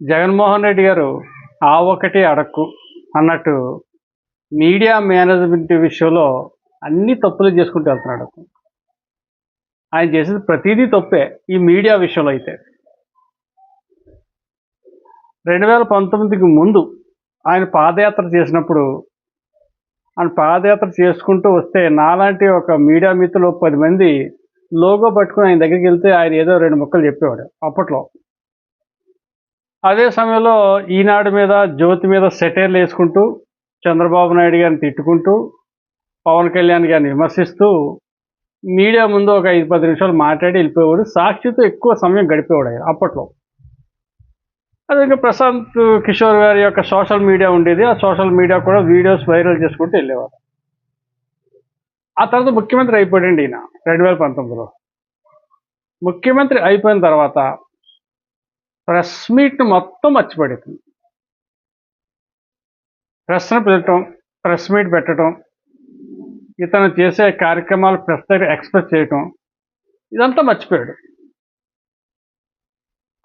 జగన్మోహన్ రెడ్డి గారు ఆ ఒకటి అడక్కు అన్నట్టు మీడియా మేనేజ్మెంట్ విషయంలో అన్ని తప్పులు చేసుకుంటూ వెళ్తున్నాడు ఆయన చేసేది ప్రతిదీ తప్పే ఈ మీడియా విషయంలో అయితే. రెండు వేల పంతొమ్మిదికి ముందు ఆయన పాదయాత్ర చేసినప్పుడు ఆయన పాదయాత్ర చేసుకుంటూ వస్తే నాలాంటి ఒక మీడియా మిత్రులు పది మంది లోగో పట్టుకుని ఆయన దగ్గరికి వెళ్తే ఆయన ఏదో రెండు ముక్కలు చెప్పేవాడు అప్పట్లో. అదే సమయంలో ఈనాడు మీద జ్యోతి మీద సెటైర్లు వేసుకుంటూ చంద్రబాబు నాయుడు గారిని తిట్టుకుంటూ పవన్ కళ్యాణ్ గారిని విమర్శిస్తూ మీడియా ముందు ఒక ఐదు పది నిమిషాలు మాట్లాడి వెళ్ళిపోయేవాడు. సాక్షితో ఎక్కువ సమయం గడిపేవాడు ఆయన అప్పట్లో. అదే ఇంకా ప్రశాంత్ కిషోర్ గారి యొక్క సోషల్ మీడియా ఉండేది. ఆ సోషల్ మీడియా కూడా వీడియోస్ వైరల్ చేసుకుంటూ వెళ్ళేవారు. ఆ తర్వాత ముఖ్యమంత్రి అయిపోయాడండి ఈయన రెండు వేల పంతొమ్మిదిలో. ముఖ్యమంత్రి అయిపోయిన తర్వాత ప్రెస్ మీట్ మొత్తం మర్చిపడింది ప్రశ్న పెట్టడం ప్రెస్ మీట్ పెట్టడం ఇతను చేసే కార్యక్రమాలు ప్రెస్ దగ్గర ఎక్స్ప్రెస్ చేయటం ఇదంతా మర్చిపోయాడు.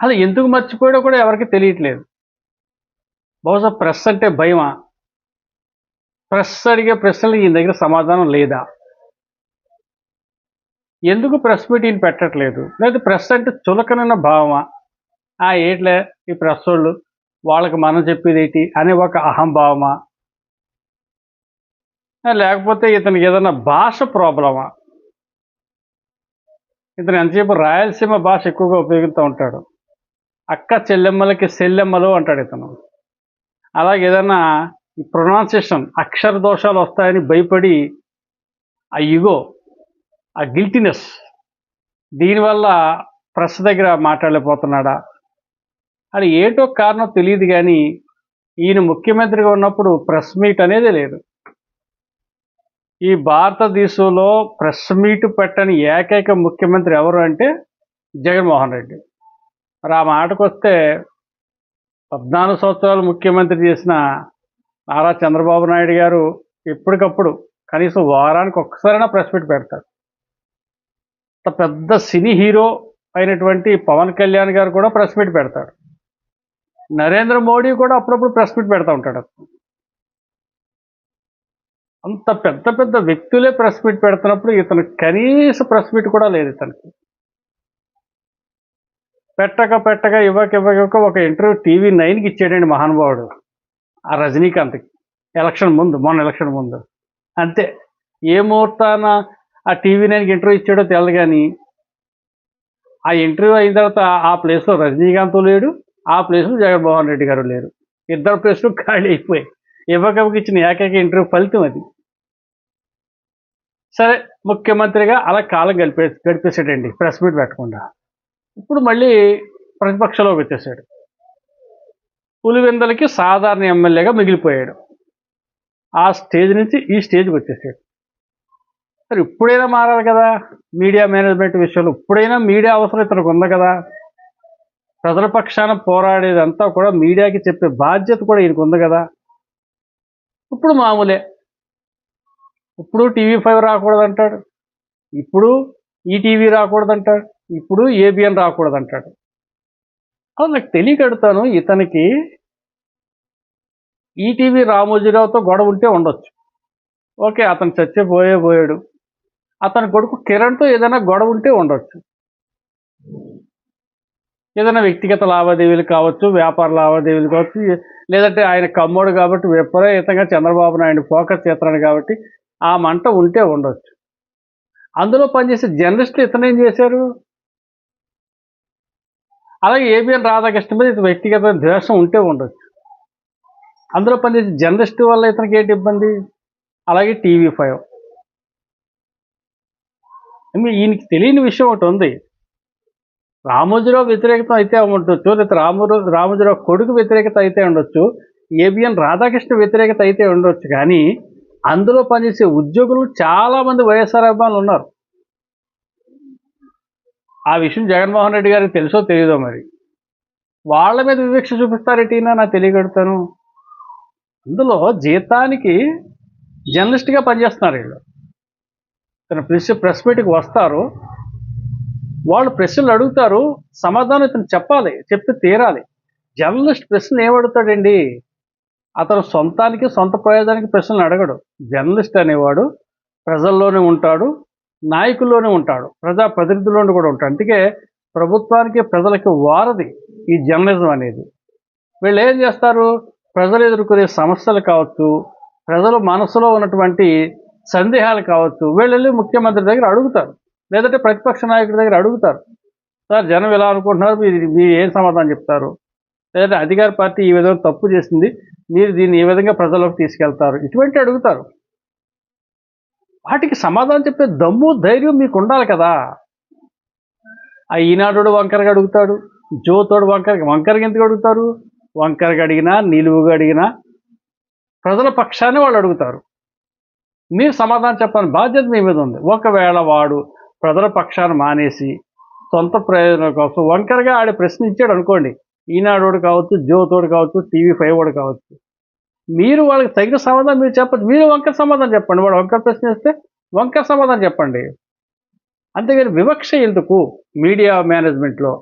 అది ఎందుకు మర్చిపోయాడో కూడా ఎవరికి తెలియట్లేదు. బహుశా ప్రెస్ అంటే భయమా? ప్రెస్ అడిగే ప్రశ్నలు ఈయన దగ్గర సమాధానం లేదా? ఎందుకు ప్రెస్ మీట్ ఈయన పెట్టట్లేదు? లేదా ప్రెస్ అంటే చులకనన్న భావమా? ఆ ఏట్లే ఈ ప్రెస్ వాళ్ళు వాళ్ళకి మనం చెప్పేది ఏంటి అనే ఒక అహంభావమా? లేకపోతే ఇతనికి ఏదైనా భాష ప్రాబ్లమా? ఇతను ఎంతసేపు రాయలసీమ భాష ఎక్కువగా ఉపయోగిస్తూ ఉంటాడు. అక్క చెల్లెమ్మలకి సెల్లెమ్మలు అంటాడు ఇతను. అలాగే ఏదైనా ప్రొనౌన్సియేషన్ అక్షర దోషాలు వస్తాయని భయపడి ఆ ఇగో ఆ గిల్టీనెస్ దీనివల్ల ప్రెస్ దగ్గర మాట్లాడలేకపోతున్నాడా? అది ఏటో కారణం తెలియదు కానీ ఈయన ముఖ్యమంత్రిగా ఉన్నప్పుడు ప్రెస్ మీట్ అనేది లేదు. ఈ భారతదేశంలో ప్రెస్ మీట్ పెట్టని ఏకైక ముఖ్యమంత్రి ఎవరు అంటే జగన్మోహన్ రెడ్డి. మరి ఆ మాటకు వస్తే పద్నాలుగు సంవత్సరాలు ముఖ్యమంత్రి చేసిన నారా చంద్రబాబు నాయుడు గారు ఎప్పటికప్పుడు కనీసం వారానికి ఒక్కసారైనా ప్రెస్ మీట్ పెడతారు. పెద్ద సినీ హీరో అయినటువంటి పవన్ కళ్యాణ్ గారు కూడా ప్రెస్ మీట్ పెడతాడు నరేంద్ర మోడీ కూడా అప్పుడప్పుడు ప్రెస్ మీట్ పెడతా ఉంటాడు. అంత పెద్ద పెద్ద వ్యక్తులే ప్రెస్ మీట్ పెడుతున్నప్పుడు ఇతను కనీస ప్రెస్ మీట్ కూడా లేదు ఇతనికి. పెట్టక పెట్టక ఇవ్వక ఇవ్వక ఇవ్వక ఒక ఇంటర్వ్యూ టీవీ నైన్కి ఇచ్చాడండి మహానుభావుడు ఆ రజనీకాంత్కి. ఎలక్షన్ ముందు మొన్న ఎలక్షన్ ముందు. అంతే. ఏ ముహూర్తాన ఆ టీవీ నైన్కి ఇంటర్వ్యూ ఇచ్చాడో తెలదు కానీ ఆ ఇంటర్వ్యూ అయిన తర్వాత ఆ ప్లేస్లో రజనీకాంత్ లేడు ఆ ప్లేస్లో జగన్మోహన్ రెడ్డి గారు లేరు. ఇద్దరు ప్లేస్లు ఖాళీ అయిపోయాయి. ఇవ్వకవకి ఇచ్చిన ఏకైక ఇంటర్వ్యూ ఫలితం అది. సరే ముఖ్యమంత్రిగా అలా కాలం గడిపే గడిపేసాడండి ప్రెస్ మీట్ పెట్టకుండా. ఇప్పుడు మళ్ళీ ప్రతిపక్షంలోకి వచ్చేసాడు పులివెందలకి సాధారణ ఎమ్మెల్యేగా మిగిలిపోయాడు. ఆ స్టేజ్ నుంచి ఈ స్టేజ్కి వచ్చేసాడు. మరి ఇప్పుడైనా మారాలి కదా. మీడియా మేనేజ్మెంట్ విషయంలో ఇప్పుడైనా మీడియా అవసరం ఇతనికి ఉంది కదా. ప్రజల పక్షాన పోరాడేదంతా కూడా మీడియాకి చెప్పే బాధ్యత కూడా ఈయనకు ఉంది కదా. ఇప్పుడు మామూలే. ఇప్పుడు టీవీ ఫైవ్ రాకూడదంటాడు. ఇప్పుడు ఈటీవీ రాకూడదంటాడు. ఇప్పుడు ఏబిఎన్ రాకూడదంటాడు. అది నాకు తెలియకడుతాను ఇతనికి ఈటీవీ రామోజీరావుతో గొడవ ఉంటే ఉండొచ్చు. ఓకే అతను చచ్చిపోయే పోయాడు. అతని కొడుకు కిరణ్తో ఏదైనా గొడవ ఉంటే ఉండొచ్చు. ఏదైనా వ్యక్తిగత లావాదేవీలు కావచ్చు వ్యాపార లావాదేవీలు కావచ్చు లేదంటే ఆయన కమ్మోడు కాబట్టి విపరీతంగా చంద్రబాబు నాయుడు ఫోకస్ చేస్తున్నాడు కాబట్టి ఆ మంట ఉంటే ఉండొచ్చు. అందులో పనిచేసే జర్నలిస్టులు ఇతనేం చేశారు? అలాగే ఏబిఎన్ రాధాకృష్ణ మీద ఇతను వ్యక్తిగత ద్వేషం ఉంటే ఉండొచ్చు. అందులో పనిచేసే జర్నలిస్ట్ వల్ల ఇతనికి ఏంటి ఇబ్బంది? అలాగే టీవీ ఫైవ్. ఈయనకి తెలియని విషయం ఒకటి ఉంది. రామోజీరావు వ్యతిరేకత అయితే ఉండొచ్చు లేదా రాము రామోజీరావు కొడుకు వ్యతిరేకత అయితే ఉండొచ్చు ఏబిఎన్ రాధాకృష్ణ వ్యతిరేకత అయితే ఉండొచ్చు కానీ అందులో పనిచేసే ఉద్యోగులు చాలామంది వైఎస్ఆర్ అభిమానులు ఉన్నారు. ఆ విషయం జగన్మోహన్ రెడ్డి గారికి తెలుసో తెలియదో మరి? వాళ్ళ మీద వివక్ష చూపిస్తారేటీనా నాకు తెలియగడతాను అందులో జీతానికి జర్నలిస్ట్గా పనిచేస్తున్నారు వీళ్ళు. తన ప్రెస్ ప్రెస్ మీట్కి వస్తారు. వాళ్ళు ప్రశ్నలు అడుగుతారు సమాధానం ఇతను చెప్పాలి చెప్పి తీరాలి. జర్నలిస్ట్ ప్రశ్న ఏమడుగుతాడండి? అతను సొంతానికి సొంత ప్రయోజనానికి ప్రశ్నలు అడగడు. జర్నలిస్ట్ అనేవాడు ప్రజల్లోనే ఉంటాడు నాయకుల్లోనే ఉంటాడు ప్రజా ప్రతినిధుల్లోనే కూడా ఉంటాడు. అందుకే ప్రభుత్వానికి ప్రజలకి వారది ఈ జర్నలిజం అనేది. వీళ్ళు ఏం చేస్తారు? ప్రజలు ఎదుర్కొనే సమస్యలు కావచ్చు ప్రజల మనసులో ఉన్నటువంటి సందేహాలు కావచ్చు వీళ్ళు ముఖ్యమంత్రి దగ్గర అడుగుతారు. లేదంటే ప్రతిపక్ష నాయకుడి దగ్గర అడుగుతారు. సార్ జనం ఎలా అనుకుంటున్నారు? మీరు మీరు ఏం సమాధానం చెప్తారు? లేదంటే అధికార పార్టీ ఈ విధంగా తప్పు చేసింది మీరు దీన్ని ఏ విధంగా ప్రజలకు తీసుకెళ్తారు. ఇటువంటి అడుగుతారు. వాటికి సమాధానం చెప్పే దమ్ము ధైర్యం మీకు ఉండాలి కదా. ఆ ఈనాడు వంకరగా అడుగుతాడు జోతోడు వంకరగా వంకరగా ఎందుకు అడుగుతారు? వంకరగా అడిగినా నిలువుగా అడిగినా ప్రజల పక్షాన్ని వాళ్ళు అడుగుతారు. మీరు సమాధానం చెప్పాలని బాధ్యత మీ మీద ఉంది. ఒకవేళ వాడు ప్రజల పక్షాన్ని మానేసి సొంత ప్రయోజనం కోసం వంకరగా ఆడి ప్రశ్నించాడు అనుకోండి. ఈనాడోడు కావచ్చు జ్యోతోడు కావచ్చు టీవీ ఫైవ్ వాడు కావచ్చు. మీరు వాళ్ళకి తగిన సమాధానం మీరు చెప్పచ్చు మీరు వంకర సమాధానం చెప్పండి. వాడు వంకర ప్రశ్నిస్తే వంకర సమాధానం చెప్పండి. అంతేగాని వివక్ష ఎందుకు? మీడియా మేనేజ్మెంట్లో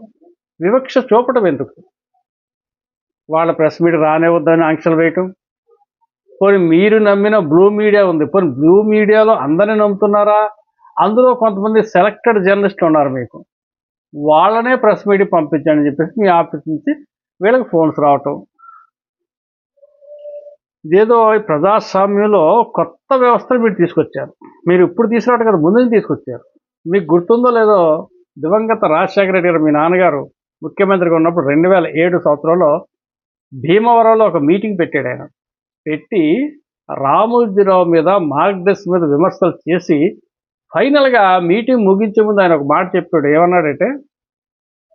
వివక్ష చూపటం ఎందుకు? వాళ్ళ ప్రెస్ మీట్ రానివద్దని ఆంక్షలు వేయటం? పోనీ మీరు నమ్మిన బ్లూ మీడియా ఉంది. పోనీ బ్లూ మీడియాలో అందరిని నమ్ముతున్నారా? అందులో కొంతమంది సెలెక్టెడ్ జర్నలిస్టులు ఉన్నారు మీకు. వాళ్ళనే ప్రెస్ మీట్కి పంపించండి చెప్పేసి మీ ఆఫీస్ నుంచి వీళ్ళకి ఫోన్స్ రావటం. ఇదేదో ప్రజాస్వామ్యంలో కొత్త వ్యవస్థను మీరు తీసుకొచ్చారు. మీరు ఇప్పుడు తీసుకురావటం కదా ముందు నుంచి తీసుకొచ్చారు. మీకు గుర్తుందో లేదో దివంగత రాజశేఖర రెడ్డి గారు మీ నాన్నగారు ముఖ్యమంత్రిగా ఉన్నప్పుడు రెండు వేల ఏడు సంవత్సరంలో భీమవరంలో ఒక మీటింగ్ పెట్టాడు ఆయన. పెట్టి రామోజీరావు మీద మార్గదర్శి మీద విమర్శలు చేసి ఫైనల్గా మీటింగ్ ముగించే ముందు ఆయన ఒక మాట చెప్పాడు ఏమన్నాడంటే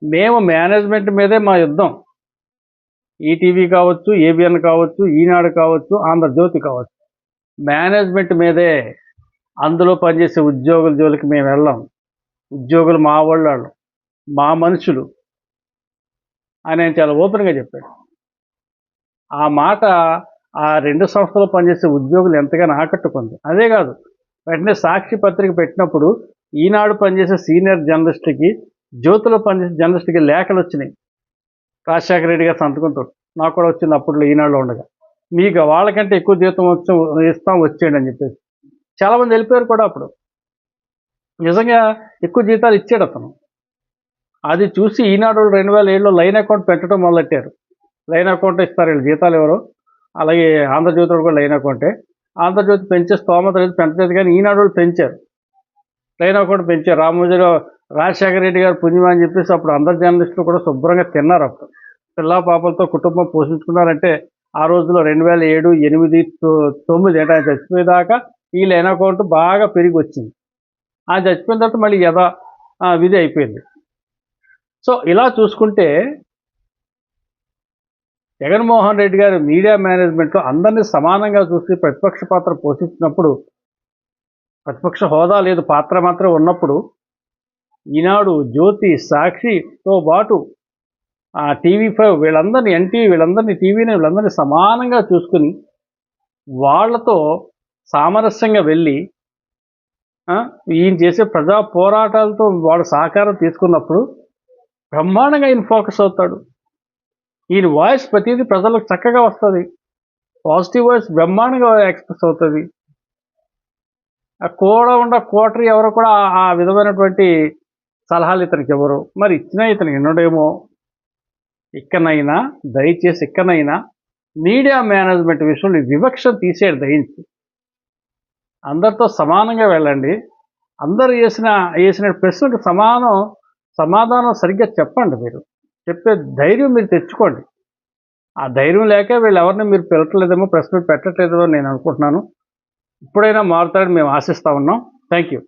మేము మేనేజ్మెంట్ మీదే మా యుద్ధం. ఈటీవీ కావచ్చు ఏబిఎన్ కావచ్చు ఈనాడు కావచ్చు ఆంధ్రజ్యోతి కావచ్చు. మేనేజ్మెంట్ మీదే అందులో పనిచేసే ఉద్యోగుల జోలికి మేము వెళ్ళాం. ఉద్యోగులు మా వాళ్ళు మా మనుషులు. అని ఆయన చాలా ఓపెన్గా చెప్పాడు. ఆ మాట ఆ రెండు సంస్థలు పనిచేసే ఉద్యోగులు ఎంతగానో ఆకట్టుకుంది. అదే కాదు వెంటనే సాక్షి పత్రిక పెట్టినప్పుడు ఈనాడు పనిచేసే సీనియర్ జర్నలిస్ట్కి జ్యోతిలో పనిచేసే జర్నలిస్ట్కి లేఖలు వచ్చినాయి. రాజశేఖర రెడ్డి గారు సంతకంతో. నాకు కూడా వచ్చింది అప్పట్లో ఈనాడులో ఉండగా. మీకు వాళ్ళకంటే ఎక్కువ జీతం వచ్చి ఇస్తాం వచ్చేయండి అని చెప్పేసి. చాలామంది వెళ్ళిపోయారు కూడా అప్పుడు. నిజంగా ఎక్కువ జీతాలు ఇచ్చాడు అతను. అది చూసి ఈనాడు రెండు వేల ఏడులో లైన్ అకౌంట్ పెట్టడం మొదలెట్టారు. లైన్ అకౌంట్ ఇస్తారు వీళ్ళు జీతాలు ఎవరు? అలాగే ఆంధ్రజ్యోతి కూడా లైన్ అకౌంటే. ఆంధ్రజ్యోతి పెంచే స్తోమత లేదు పెంచలేదు కానీ ఈనాడు వాళ్ళు పెంచారు. ట్రైన్ కూడా పెంచారు. రామోజీరావు రాజశేఖర రెడ్డి గారు పుణ్యమా అని చెప్పేసి అప్పుడు అందరు జర్నలిస్టులు కూడా శుభ్రంగా తిన్నారు అప్పుడు. పిల్ల పాపలతో కుటుంబం పోషించుకున్నారంటే ఆ రోజుల్లో రెండు వేల ఏడు ఎనిమిది తొ- తొమ్మిది అంటే ఆయన చచ్చిపోయేదాకా ఈ లైన్ అకౌంట్ బాగా పెరిగి వచ్చింది. ఆ చచ్చిపోయిన తర్వాత మళ్ళీ యథా విధి అయిపోయింది. సో ఇలా చూసుకుంటే జగన్మోహన్ రెడ్డి గారు మీడియా మేనేజ్మెంట్లో అందరినీ సమానంగా చూసి ప్రతిపక్ష పాత్ర పోషించినప్పుడు ప్రతిపక్ష హోదా లేదు పాత్ర మాత్రం ఉన్నప్పుడు ఈనాడు జ్యోతి సాక్షితో పాటు ఆ టీవీ ఫైవ్ వీళ్ళందరినీ ఎన్టీవీ వీళ్ళందరినీ టీవీని వీళ్ళందరినీ సమానంగా చూసుకుని వాళ్ళతో సామరస్యంగా వెళ్ళి ఈయన చేసే ప్రజా పోరాటాలతో వాడు సహకారం తీసుకున్నప్పుడు బ్రహ్మాండంగా ఈయన ఫోకస్ అవుతాడు. ఈయన వాయిస్ ప్రతిదీ ప్రజలకు చక్కగా వస్తుంది. పాజిటివ్ వాయిస్ బ్రహ్మాండంగా ఎక్స్ప్రెస్ అవుతుంది. ఆ కూడా ఉండ కోటరీ ఎవరు కూడా ఆ- విధమైనటువంటి సలహాలు ఇతనికి ఎవరు? మరి ఇచ్చినా ఇతనికి ఎన్నడేమో? ఇక్కడనైనా దయచేసి ఇక్కడనైనా మీడియా మేనేజ్మెంట్ విషయంలో వివక్ష తీసేడు దయించి. అందరితో సమానంగా వెళ్ళండి. అందరు చేసిన వేసిన ప్రశ్నకు సమానం సమాధానం సరిగ్గా చెప్పండి మీరు. చెప్పే ధైర్యం మీరు తెచ్చుకోండి. ఆ ధైర్యం లేక వీళ్ళు ఎవరిని మీరు పిలవట్లేదేమో ప్రశ్న పెట్టట్లేదేమో నేను అనుకుంటున్నాను. ఇప్పుడైనా మారుతారని మేము ఆశిస్తా ఉన్నాం. Thank you